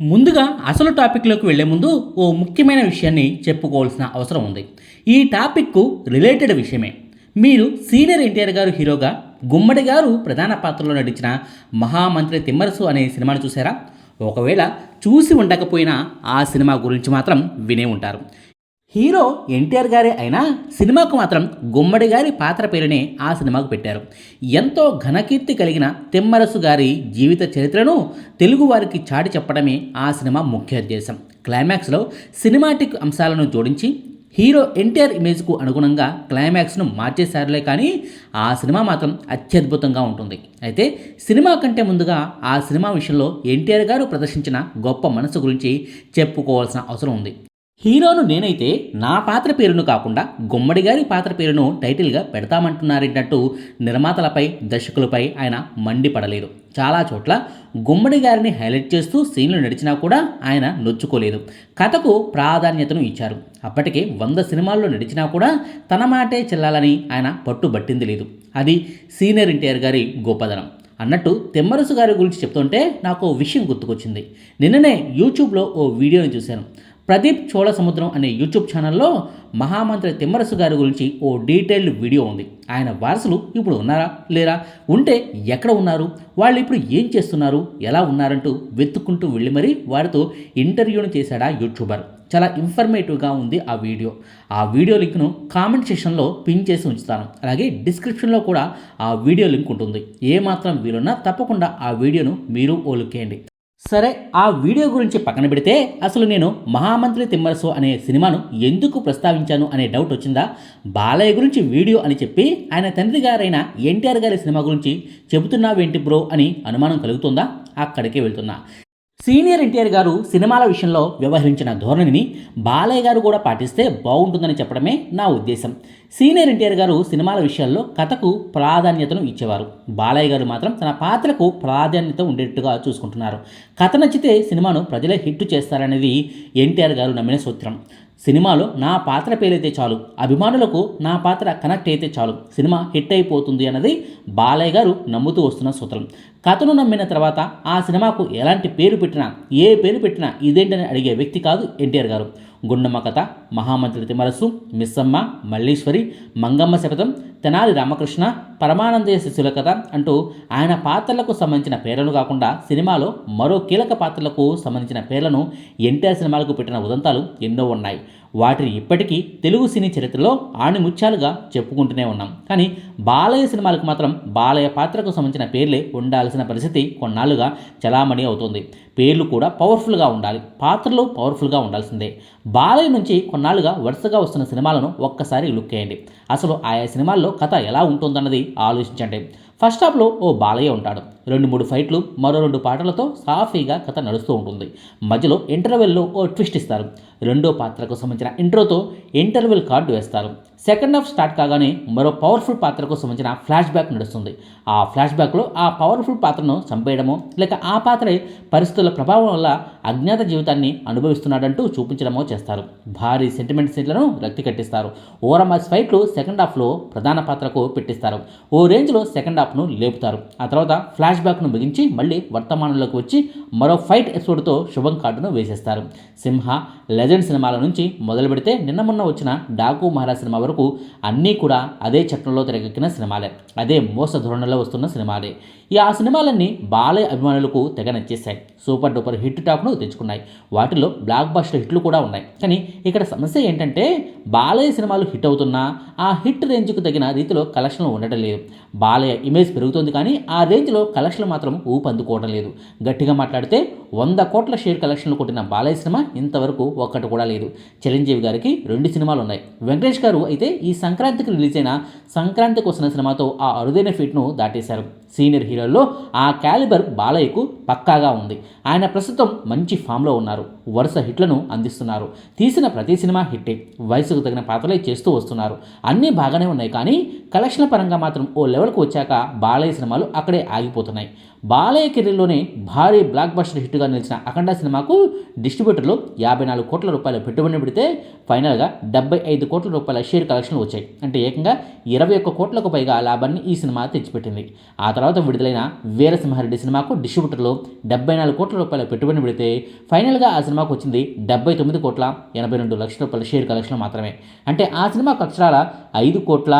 ముందుగా అసలు టాపిక్లోకి వెళ్ళే ముందు ఓ ముఖ్యమైన విషయాన్ని చెప్పుకోవాల్సిన అవసరం ఉంది. ఈ టాపిక్కు రిలేటెడ్ విషయమే. మీరు సీనియర్ ఎన్టీఆర్ గారు హీరోగా గుమ్మడి గారు ప్రధాన పాత్రలో నటించిన మహామంత్రి తిమ్మరసు అనే సినిమాను చూసారా? ఒకవేళ చూసి ఉండకపోయినా ఆ సినిమా గురించి మాత్రం వినే ఉంటారు. హీరో ఎన్టీఆర్ గారే అయినా సినిమాకు మాత్రం గుమ్మడి గారి పాత్ర పేరునే ఆ సినిమాకు పెట్టారు. ఎంతో ఘనకీర్తి కలిగిన తిమ్మరసు గారి జీవిత చరిత్రను తెలుగువారికి చాటి చెప్పడమే ఆ సినిమా ముఖ్య ఉద్దేశం. క్లైమాక్స్లో సినిమాటిక్ అంశాలను జోడించి హీరో ఎన్టీఆర్ ఇమేజ్కు అనుగుణంగా క్లైమాక్స్ను మార్చేశారులే కానీ ఆ సినిమా మాత్రం అత్యద్భుతంగా ఉంటుంది. అయితే సినిమా కంటే ముందుగా ఆ సినిమా విషయంలో ఎన్టీఆర్ గారు ప్రదర్శించిన గొప్ప మనసు గురించి చెప్పుకోవాల్సిన అవసరం ఉంది. హీరోను నేనైతే నా పాత్ర పేరును కాకుండా గుమ్మడి గారి పాత్ర పేరును టైటిల్గా పెడతామంటున్నారేంటంటూ నిర్మాతలపై దర్శకులపై ఆయన మండిపడలేదు. చాలా చోట్ల గుమ్మడి గారిని హైలైట్ చేస్తూ సీన్లు నడిచినా కూడా ఆయన నొచ్చుకోలేదు. కథకు ప్రాధాన్యతను ఇచ్చారు. అప్పటికే వంద సినిమాల్లో నడిచినా కూడా తన మాటే చెల్లాలని ఆయన పట్టుబట్టింది లేదు. అది సీనియర్ ఎన్టీఆర్ గారి గొప్పదనం. అన్నట్టు తెమ్మరసు గారి గురించి చెప్తుంటే నాకు ఓ విషయం గుర్తుకొచ్చింది. నిన్ననే యూట్యూబ్లో ఓ వీడియోని చూశాను. ప్రదీప్ చోళ సముద్రం అనే యూట్యూబ్ ఛానల్లో మహామంత్రి తిమ్మరసు గారి గురించి ఓ డీటెయిల్డ్ వీడియో ఉంది. ఆయన వారసులు ఇప్పుడు ఉన్నారా? లేరా? ఉంటే ఎక్కడ ఉన్నారు? వాళ్ళు ఇప్పుడు ఏం చేస్తున్నారు? ఎలా ఉన్నారంటూ వెతుక్కుంటూ వెళ్ళి మరీ వారితో ఇంటర్వ్యూను చేశాడా యూట్యూబర్. చాలా ఇన్ఫర్మేటివ్గా ఉంది ఆ వీడియో. ఆ వీడియో లింక్ను కామెంట్ సెక్షన్లో పిన్ చేసి ఉంచుతాను. అలాగే డిస్క్రిప్షన్లో కూడా ఆ వీడియో లింక్ ఉంటుంది. ఏమాత్రం వీలున్నా తప్పకుండా ఆ వీడియోను మీరు ఓ సరే ఆ వీడియో గురించి పక్కన పెడితే అసలు నేను మహామంత్రి తిమ్మరసు అనే సినిమాను ఎందుకు ప్రస్తావించాను అనే డౌట్ వచ్చిందా? బాలయ్య గురించి వీడియో అని చెప్పి ఆయన తండ్రి గారైన ఎన్టీఆర్ గారి సినిమా గురించి చెబుతున్నావేంటి బ్రో అని అనుమానం కలుగుతుందా? అక్కడికే వెళ్తున్నా. సీనియర్ ఎన్టీఆర్ గారు సినిమాల విషయంలో వ్యవహరించిన ధోరణిని బాలయ్య గారు కూడా పాటిస్తే బాగుంటుందని చెప్పడమే నా ఉద్దేశం. సీనియర్ ఎన్టీఆర్ గారు సినిమాల విషయాల్లో కథకు ప్రాధాన్యతను ఇచ్చేవారు. బాలయ్య గారు మాత్రం తన పాత్రకు ప్రాధాన్యత ఉండేట్టుగా చూసుకుంటున్నారు. కథ నచ్చితే సినిమాను ప్రజలే హిట్ చేస్తారనేది ఎన్టీఆర్ గారు నమ్మిన సూత్రం. సినిమాలో నా పాత్ర పేరైతే చాలు అభిమానులకు నా పాత్ర కనెక్ట్ అయితే చాలు సినిమా హిట్ అయిపోతుంది అన్నది బాలయ్య గారు నమ్ముతూ వస్తున్న సూత్రం. కథను నమ్మిన తర్వాత ఆ సినిమాకు ఎలాంటి పేరు పెట్టినా ఏ పేరు పెట్టినా ఇదేంటని అడిగే వ్యక్తి కాదు ఎన్టీఆర్ గారు. గుండమ్మ కథ మహామంత్రి తిమరసు మిస్సమ్మ మల్లీశ్వరి మంగమ్మ శపథం తెనాలి రామకృష్ణ పరమానందయ్య శిశుల కథ అంటూ ఆయన పాత్రలకు సంబంధించిన పేర్లను కాకుండా సినిమాలో మరో కీలక పాత్రలకు సంబంధించిన పేర్లను ఎన్టీఆర్ సినిమాలకు పెట్టిన ఉదంతాలు ఎన్నో ఉన్నాయి. వాటిని ఇప్పటికీ తెలుగు సినీ చరిత్రలో ఆణిముత్యాలుగా చెప్పుకుంటూనే ఉన్నాం. కానీ బాలయ్య సినిమాలకు మాత్రం బాలయ్య పాత్రకు సంబంధించిన పేర్లే ఉండాల్సిన పరిస్థితి కొన్నాళ్ళుగా చలామణి అవుతుంది. పేర్లు కూడా పవర్ఫుల్గా ఉండాలి. పాత్రలు పవర్ఫుల్గా ఉండాల్సిందే. బాలయ్య నుంచి కొన్నాళ్ళుగా వరుసగా వస్తున్న సినిమాలను ఒక్కసారి లుక్ వేయండి. అసలు ఆయా సినిమాల్లో కథ ఎలా ఉంటుందన్నది ఆలోచించండి. ఫస్ట్ హాఫ్లో ఓ బాలయ్య ఉంటాడు. రెండు మూడు ఫైట్లు మరో రెండు పాటలతో సాఫీగా కథ నడుస్తూ ఉంటుంది. మధ్యలో ఇంటర్వెల్లో ఓ ట్విస్ట్ ఇస్తారు. రెండో పాత్రకు సంబంధించిన ఇంట్రోతో ఇంటర్వెల్ కార్డు వేస్తారు. సెకండ్ హాఫ్ స్టార్ట్ కాగానే మరో పవర్ఫుల్ పాత్రకు సంబంధించిన ఫ్లాష్ బ్యాక్ నడుస్తుంది. ఆ ఫ్లాష్ బ్యాక్లో ఆ పవర్ఫుల్ పాత్రను చంపేయడము లేక ఆ పాత్ర పరిస్థితుల ప్రభావం వల్ల అజ్ఞాత జీవితాన్ని అనుభవిస్తున్నాడంటూ చూపించడమో చేస్తారు. భారీ సెంటిమెంట్ సీట్లను రక్తి కట్టిస్తారు. ఓరమాస్ ఫైట్లు సెకండ్ హాఫ్లో ప్రధాన పాత్రకు పెట్టిస్తారు. ఓ రేంజ్లో సెకండ్ హాఫ్ను లేపుతారు. ఆ తర్వాత ఫ్లాష్ బ్యాక్ను బిగించి మళ్ళీ వర్తమానంలోకి వచ్చి మరో ఫైట్ ఎపిసోడ్తో శుభం కార్డును వేసేస్తారు. సింహ లెజెండ్ సినిమాల నుంచి మొదలు పెడితే నిన్న మొన్న వచ్చిన డాకు మహారాజ్ సినిమా వరకు అన్నీ కూడా అదే చట్టంలో తెరకెక్కిన సినిమాలే. అదే మోస ధోరణిలో వస్తున్న సినిమాలే. ఈ ఆ సినిమాలన్నీ బాలయ్య అభిమానులకు తెగ నచ్చేశాయి. సూపర్ డూపర్ హిట్ టాప్ను తెచ్చుకున్నాయి. వాటిలో బ్లాక్ బస్టర్ హిట్లు కూడా ఉన్నాయి. కానీ ఇక్కడ సమస్య ఏంటంటే బాలయ్య సినిమాలు హిట్ అవుతున్నా ఆ హిట్ రేంజ్కు తగిన రీతిలో కలెక్షన్లు ఉండటం లేదు. బాలయ్య ఇమేజ్ పెరుగుతుంది కానీ ఆ రేంజ్లో కలెక్షన్లు మాత్రం ఊపందుకోవడం లేదు. గట్టిగా మాట్లాడితే వంద కోట్ల షేర్ కలెక్షన్లు కొట్టిన బాలయ్య సినిమా ఇంతవరకు ఒక్కటి కూడా లేదు. చిరంజీవి గారికి రెండు సినిమాలు ఉన్నాయి వెంకటేష్ గారు అయితే ఈ సంక్రాంతికి రిలీజ్ అయిన సంక్రాంతికి వస్తున్న సినిమాతో ఆ అరుదైన ఫీట్ను దాటేశారు. సీనియర్ హీరోల్లో ఆ క్యాలిబర్ బాలయ్యకు పక్కాగా ఉంది. ఆయన ప్రస్తుతం మంచి ఫామ్లో ఉన్నారు. వరుస హిట్లను అందిస్తున్నారు. తీసిన ప్రతి సినిమా హిట్టే. వయసుకు తగిన పాత్రలే చేస్తూ వస్తున్నారు. అన్నీ బాగానే ఉన్నాయి కానీ కలెక్షన్ల పరంగా మాత్రం ఓ లెవెల్కి వచ్చాక బాలయ్య సినిమాలు అక్కడే ఆగిపోతున్నాయి. బాలయ్య కెరీర్లోనే భారీ బ్లాక్ బస్టర్ హిట్గా నిలిచిన అఖండ సినిమాకు డిస్ట్రిబ్యూటర్లు యాభై నాలుగు కోట్ల రూపాయల పెట్టుబడి పెడితే ఫైనల్గా డెబ్బై ఐదు కోట్ల రూపాయల షేర్ కలెక్షన్లు వచ్చాయి. అంటే ఏకంగా ఇరవై ఒక్క కోట్లకు పైగా లాభాన్ని ఈ సినిమా తెచ్చిపెట్టింది. ఆ తర్వాత తర్వాత విడుదలైన వీరసింహారెడ్డి సినిమాకు డిస్ట్రిబ్యూటర్లు డెబ్బై నాలుగు కోట్ల రూపాయల పెట్టుబడి పెడితే ఫైనల్గా ఆ సినిమాకు వచ్చింది డెబ్బై తొమ్మిది కోట్ల ఎనభై రెండు లక్షల రూపాయల షేర్ కలెక్షన్లు మాత్రమే. అంటే ఆ సినిమాకు అక్షరాల ఐదు కోట్ల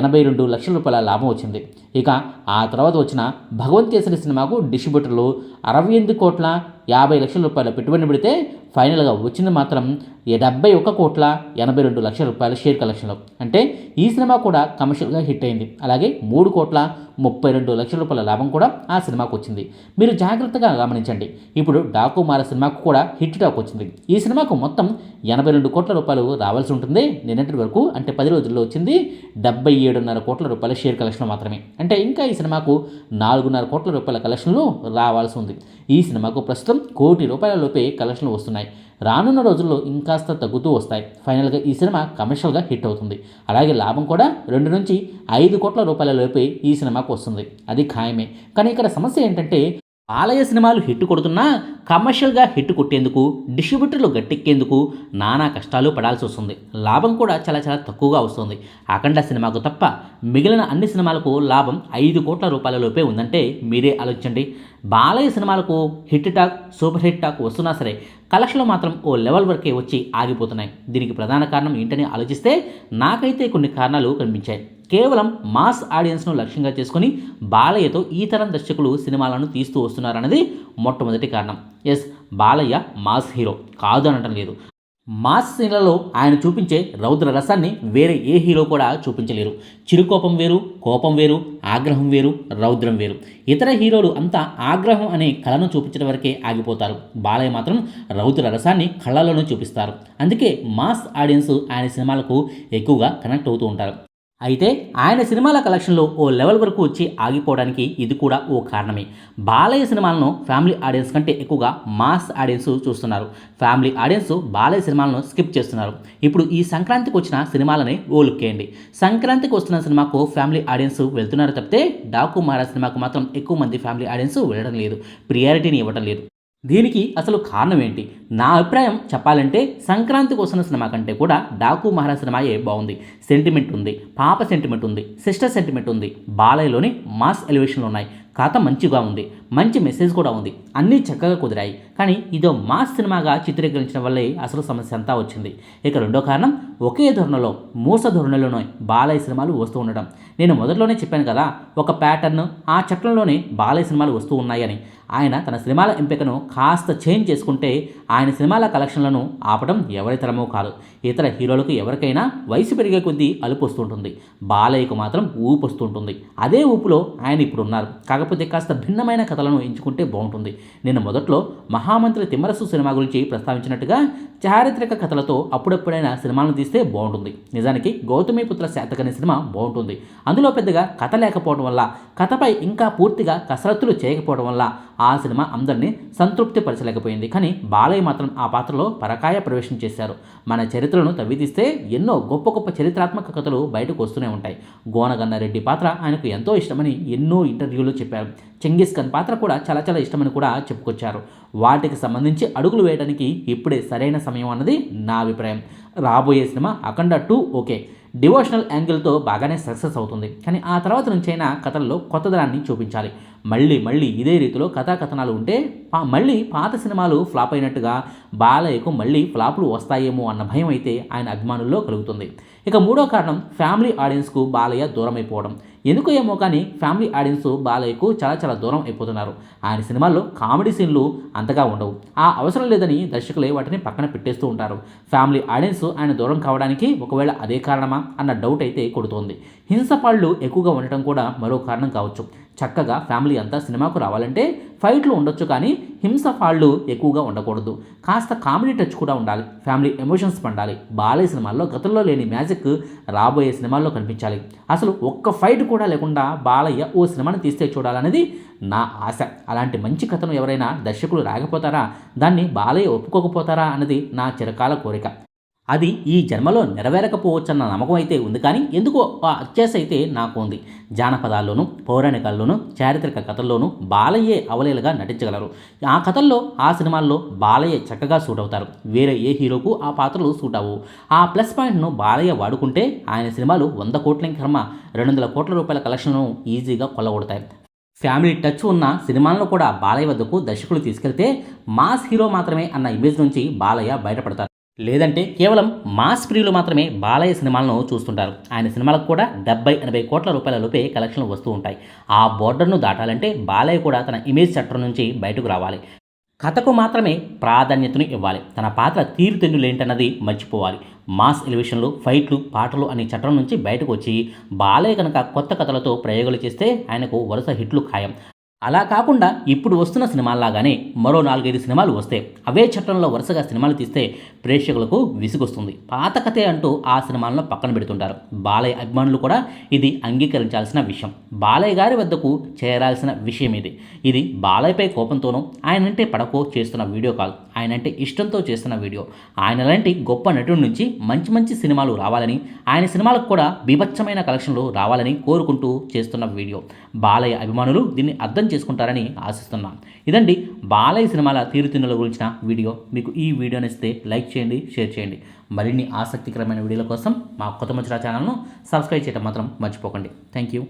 ఎనభై రెండు లక్షల రూపాయల లాభం వచ్చింది. ఇక ఆ తర్వాత వచ్చిన భగవంత్ కేసరి సినిమాకు డిస్ట్రిబ్యూటర్లు అరవై ఎనిమిది కోట్ల యాభై లక్షల రూపాయల పెట్టుబడి పెడితే ఫైనల్గా వచ్చింది మాత్రం డెబ్బై ఒక్క కోట్ల ఎనభై రెండు లక్షల రూపాయల షేర్ కలెక్షన్లు. అంటే ఈ సినిమా కూడా కమర్షియల్గా హిట్ అయింది. అలాగే మూడు కోట్ల ముప్పై రెండు లక్షల రూపాయల లాభం కూడా ఆ సినిమాకు వచ్చింది. మీరు జాగ్రత్తగా గమనించండి. ఇప్పుడు డాకు మార సినిమాకు కూడా హిట్ టాక్ వచ్చింది. ఈ సినిమాకు మొత్తం ఎనభై రెండు కోట్ల రూపాయలు రావాల్సి ఉంటుంది. నిన్నటి వరకు అంటే పది రోజుల్లో వచ్చింది డెబ్బై ఏడున్నర కోట్ల రూపాయల షేర్ కలెక్షన్ మాత్రమే. అంటే ఇంకా ఈ సినిమాకు నాలుగున్నర కోట్ల రూపాయల కలెక్షన్లు రావాల్సి ఉంది. ఈ సినిమాకు ప్రస్తుతం కోటి రూపాయల లోపే కలెక్షన్లు వస్తున్నాయి. రానున్న రోజుల్లో ఇంకాస్త తగ్గుతూ వస్తాయి. ఫైనల్గా ఈ సినిమా కమర్షియల్గా హిట్ అవుతుంది. అలాగే లాభం కూడా రెండు నుంచి ఐదు కోట్ల రూపాయల లోపే ఈ సినిమాకు వస్తుంది. అది ఖాయమే. కానీ ఇక్కడ సమస్య ఏంటంటే ఆలయ సినిమాలు హిట్ కొడుతున్నా కమర్షియల్గా హిట్ కొట్టేందుకు డిస్ట్రిబ్యూటర్లు గట్టెక్కేందుకు నానా కష్టాలు పడాల్సి వస్తుంది. లాభం కూడా చాలా చాలా తక్కువగా వస్తుంది. అఖండ సినిమాకు తప్ప మిగిలిన అన్ని సినిమాలకు లాభం ఐదు కోట్ల రూపాయల లోపే ఉందంటే మీరే ఆలోచించండి. బాలయ్య సినిమాలకు hit talk super hit talk వస్తున్నా సరే కలెక్షన్లు మాత్రం ఓ లెవెల్ వరకే వచ్చి ఆగిపోతున్నాయి. దీనికి ప్రధాన కారణం ఏంటని ఆలోచిస్తే నాకైతే కొన్ని కారణాలు కనిపించాయి. కేవలం మాస్ ఆడియన్స్ను లక్ష్యంగా చేసుకుని బాలయ్యతో ఈ తరం దర్శకులు సినిమాలను తీస్తూ వస్తున్నారన్నది మొట్టమొదటి కారణం. ఎస్ బాలయ్య మాస్ హీరో కాదు అనటం లేదు. మాస్ సీన్లలో ఆయన చూపించే రౌద్ర రసాన్ని వేరే ఏ హీరో కూడా చూపించలేరు. చిరుకోపం వేరు కోపం వేరు ఆగ్రహం వేరు రౌద్రం వేరు. ఇతర హీరోలు అంతా ఆగ్రహం అనే కళను చూపించడం వరకే ఆగిపోతారు. బాలయ్య మాత్రం రౌద్ర రసాన్ని కళ్ళలోనూ చూపిస్తారు. అందుకే మాస్ ఆడియన్స్ ఆయన సినిమాలకు ఎక్కువగా కనెక్ట్ అవుతూ ఉంటారు. అయితే ఆయన సినిమాల కలెక్షన్లో ఓ లెవెల్ వరకు వచ్చి ఆగిపోవడానికి ఇది కూడా ఓ కారణమే. బాలయ్య సినిమాలను ఫ్యామిలీ ఆడియన్స్ కంటే ఎక్కువగా మాస్ ఆడియన్స్ చూస్తున్నారు. ఫ్యామిలీ ఆడియన్స్ బాలయ్య సినిమాలను స్కిప్ చేస్తున్నారు. ఇప్పుడు ఈ సంక్రాంతికి వచ్చిన సినిమాలని ఓ లుక్ వేయండి. సంక్రాంతికి వస్తున్న సినిమాకు ఫ్యామిలీ ఆడియన్స్ వెళ్తున్నారు తప్పితే డాకు మారా సినిమాకు మాత్రం ఎక్కువ మంది ఫ్యామిలీ ఆడియన్స్ వెళ్ళడం లేదు. ప్రియారిటీని ఇవ్వడం లేదు. దీనికి అసలు కారణం ఏంటి? నా అభిప్రాయం చెప్పాలంటే సంక్రాంతికి వస్తున్న సినిమా కంటే కూడా డాకు మహారాజ్ సినిమాయే బాగుంది. సెంటిమెంట్ ఉంది పాప సెంటిమెంట్ ఉంది సిస్టర్ సెంటిమెంట్ ఉంది. బాలయ్యలోని మాస్ ఎలివేషన్లు ఉన్నాయి. కథ మంచిగా ఉంది మంచి మెసేజ్ కూడా ఉంది అన్నీ చక్కగా కుదిరాయి. కానీ ఇదో మాస్ సినిమాగా చిత్రీకరించడం వల్లే అసలు సమస్య అంతా వచ్చింది. ఇక రెండో కారణం ఒకే ధోరణిలో మూస ధోరణిలోనే బాలయ్య సినిమాలు వస్తూ ఉండడం నేను మొదట్లోనే చెప్పాను కదా ఒక ప్యాటర్న్ ఆ చక్రంలోనే బాలయ్య సినిమాలు వస్తూ ఉన్నాయని. ఆయన తన సినిమాల ఎంపికను కాస్త చేంజ్ చేసుకుంటే ఆయన సినిమాల కలెక్షన్లను ఆపడం ఎవరితరమో కాదు. ఇతర హీరోలకు ఎవరికైనా వయసు పెరిగే కొద్దీ అలుపు వస్తుంటుంది. బాలయ్యకు మాత్రం ఊపు వస్తుంటుంది. అదే ఊపులో ఆయన ఇప్పుడు ఉన్నారు. కాకపోతే కాస్త భిన్నమైన కథలను ఎంచుకుంటే బాగుంటుంది. నేను మొదట్లో మహామంత్రి తిమ్మరసు సినిమా గురించి ప్రస్తావించినట్టుగా చారిత్రక కథలతో అప్పుడప్పుడైనా సినిమాలను తీస్తే బాగుంటుంది. నిజానికి గౌతమిపుత్ర శాతకని సినిమా బాగుంటుంది. అందులో పెద్దగా కథ లేకపోవడం వల్ల కథపై ఇంకా పూర్తిగా కసరత్తులు చేయకపోవడం వల్ల ఆ సినిమా అందరినీ సంతృప్తిపరచలేకపోయింది. కానీ బాలయ్య మాత్రం ఆ పాత్రలో పరకాయ ప్రవేశం చేశారు. మన చరిత్రను తవ్వితీస్తే ఎన్నో గొప్ప గొప్ప చరిత్రాత్మక కథలు బయటకు వస్తూనే ఉంటాయి. గోనగన్నారెడ్డి పాత్ర ఆయనకు ఎంతో ఇష్టమని ఎన్నో ఇంటర్వ్యూలు చెప్పారు. చెంగిస్ ఖాన్ పాత్ర కూడా చాలా చాలా ఇష్టమని కూడా చెప్పుకొచ్చారు. వాటికి సంబంధించి అడుగులు వేయడానికి ఇప్పుడే సరైన సమయం అన్నది నా అభిప్రాయం. రాబోయే సినిమా అఖండ టూ ఓకే. డివోషనల్ యాంగిల్తో బాగానే సక్సెస్ అవుతుంది. కానీ ఆ తర్వాత నుంచైనా కథల్లో కొత్తదనాన్ని చూపించాలి. మళ్ళీ మళ్ళీ ఇదే రీతిలో కథాకథనాలు ఉంటే మళ్ళీ పాత సినిమాలు ఫ్లాప్ అయినట్టుగా బాలయ్యకు మళ్ళీ ఫ్లాపులు వస్తాయేమో అన్న భయం అయితే ఆయన అభిమానుల్లో కలుగుతుంది. ఇక మూడో కారణం ఫ్యామిలీ ఆడియన్స్కు బాలయ్య దూరం అయిపోవడం ఎందుకు ఏమో కానీ ఫ్యామిలీ ఆడియన్స్ బాలయ్యకు చాలా చాలా దూరం అయిపోతున్నారు. ఆయన సినిమాల్లో కామెడీ సీన్లు అంతగా ఉండవు. ఆ అవసరం లేదని దర్శకులే వాటిని పక్కన పెట్టేస్తూ ఉంటారు. ఫ్యామిలీ ఆడియన్స్ ఆయన దూరం కావడానికి ఒకవేళ అదే కారణమా అన్న డౌట్ అయితే కొడుతోంది. హింసపాళ్ళు ఎక్కువగా ఉండటం కూడా మరో కారణం కావచ్చు. చక్కగా ఫ్యామిలీ అంతా సినిమాకు రావాలంటే ఫైట్లు ఉండొచ్చు కానీ హింస ఫాళ్ళు ఎక్కువగా ఉండకూడదు. కాస్త కామెడీ టచ్ కూడా ఉండాలి. ఫ్యామిలీ ఎమోషన్స్ పండాలి. బాలయ్య సినిమాల్లో గతంలో లేని మ్యాజిక్ రాబోయే సినిమాల్లో కనిపించాలి. అసలు ఒక్క ఫైట్ కూడా లేకుండా బాలయ్య ఓ సినిమాని తీస్తే చూడాలనేది నా ఆశ. అలాంటి మంచి కథను ఎవరైనా దర్శకులు రాకపోతారా? దాన్ని బాలయ్య ఒప్పుకోకపోతారా? అన్నది నా చిరకాల కోరిక. అది ఈ జన్మలో నెరవేరకపోవచ్చన్న నమ్మకం అయితే ఉంది. కానీ ఎందుకో ఆ అత్యాశ అయితే నాకు ఉంది. జానపదాల్లోనూ పౌరాణికాల్లోనూ చారిత్రక కథల్లోనూ బాలయ్యే అవలేలుగా నటించగలరు. ఆ కథల్లో ఆ సినిమాల్లో బాలయ్య చక్కగా సూట్ అవుతారు వేరే ఏ హీరోకు ఆ పాత్రలు సూట్ అవ్వవు ఆ ప్లస్ పాయింట్ను బాలయ్య వాడుకుంటే ఆయన సినిమాలు వంద కోట్ల కర్మ రెండు వందల కోట్ల రూపాయల కలెక్షన్ను ఈజీగా కొల్లగొడతాయి. ఫ్యామిలీ టచ్ ఉన్న సినిమాలను కూడా బాలయ్య వద్దకు దర్శకులు తీసుకెళ్తే మాస్ హీరో మాత్రమే అన్న ఇమేజ్ నుంచి బాలయ్య బయటపడతారు. లేదంటే కేవలం మాస్ ప్రియులు మాత్రమే బాలయ్య సినిమాలను చూస్తుంటారు. ఆయన సినిమాలకు కూడా డెబ్బై ఎనభై కోట్ల రూపాయల లోపే కలెక్షన్లు వస్తూ ఉంటాయి. ఆ బోర్డర్ను దాటాలంటే బాలయ్య కూడా తన ఇమేజ్ చట్టం నుంచి బయటకు రావాలి. కథకు మాత్రమే ప్రాధాన్యతను ఇవ్వాలి. తన పాత్ర తీరుతెన్నులేంటన్నది మర్చిపోవాలి. మాస్ ఎలివేషన్లు ఫైట్లు పాటలు అనే చట్టం నుంచి బయటకు వచ్చి బాలయ్య కనుక కొత్త కథలతో ప్రయోగాలు చేస్తే ఆయనకు వరుస హిట్లు ఖాయం. అలా కాకుండా ఇప్పుడు వస్తున్న సినిమాల్లాగానే మరో నాలుగైదు సినిమాలు వస్తే అవే చట్టంలో వరుసగా సినిమాలు తీస్తే ప్రేక్షకులకు విసుగొస్తుంది. పాత కథే అంటూ ఆ సినిమాలను పక్కన పెడుతుంటారు. బాలయ్య అభిమానులు కూడా ఇది అంగీకరించాల్సిన విషయం. బాలయ్య గారి వద్దకు చేరాల్సిన విషయం ఇది. ఇది బాలయ్యపై కోపంతోనో ఆయనంటే పడకో చేస్తున్న వీడియో కాల్. ఆయనంటే ఇష్టంతో చేస్తున్న వీడియో. ఆయన లాంటి గొప్ప నటుడి నుంచి మంచి మంచి సినిమాలు రావాలని ఆయన సినిమాలకు కూడా బీభత్సమైన కలెక్షన్లు రావాలని కోరుకుంటూ చేస్తున్న వీడియో. బాలయ్య అభిమానులు దీన్ని అర్థం చేసుకుంటారని ఆశిస్తున్నాం. ఇదండి బాలయ్య సినిమాల తీరుతిన్నుల గురించిన వీడియో. మీకు ఈ వీడియో నచ్చితే లైక్ చేయండి షేర్ చేయండి. మరిన్ని ఆసక్తికరమైన వీడియోల కోసం మా కొత్త ముచ్చరా ఛానల్ను సబ్స్క్రైబ్ చేయడం మాత్రం మర్చిపోకండి. Thank you